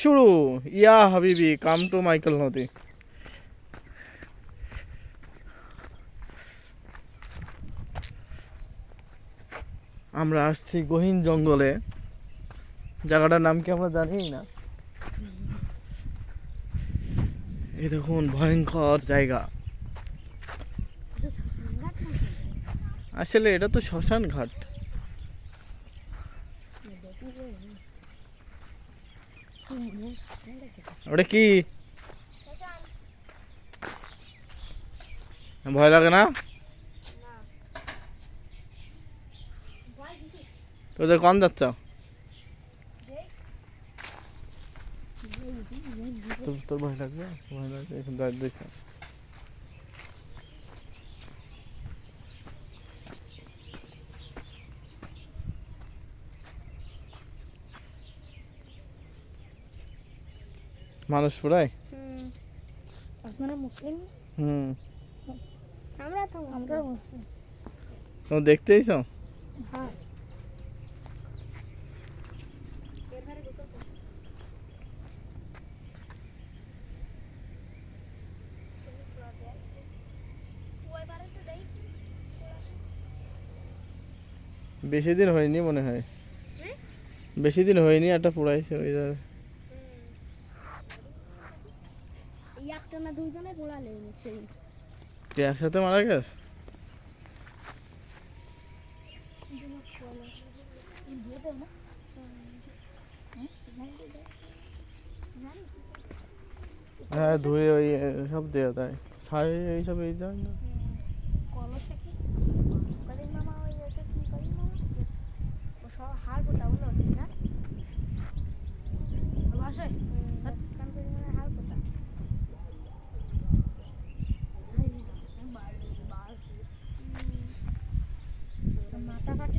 শুরু। ইয়া হাবিবি come to Michael নদী আমরা আসছি গহীন জঙ্গলে। জায়গাটার নাম কি আমরা জানি না? এই দেখুন, ভয়ঙ্কর জায়গা। আসলে এটা তো শ্মশান ঘাট ওটা কি ভয় লাগে না তোদের কন যাচ্ছ তোর ভয় লাগবে ভয় লাগবে এখন মানুষ পুরাই? আপনারা মুসলিম? হুম। আমরা তো আমরা মুসলিম। তুমি দেখতে আইছো হ্যাঁ। বেশি দিন হয়নি মনে হয়। বেশি দিন হয়নি একটা পুরাইছে ওই জায়গায়। এই একটা না দুইজনে সেই। তুই একসাথে মারা গেছে? হ্যাঁ ধুয়ে ওই সব দেওয়া তাই। ছাই এইসব এই যায় না। কলসে কি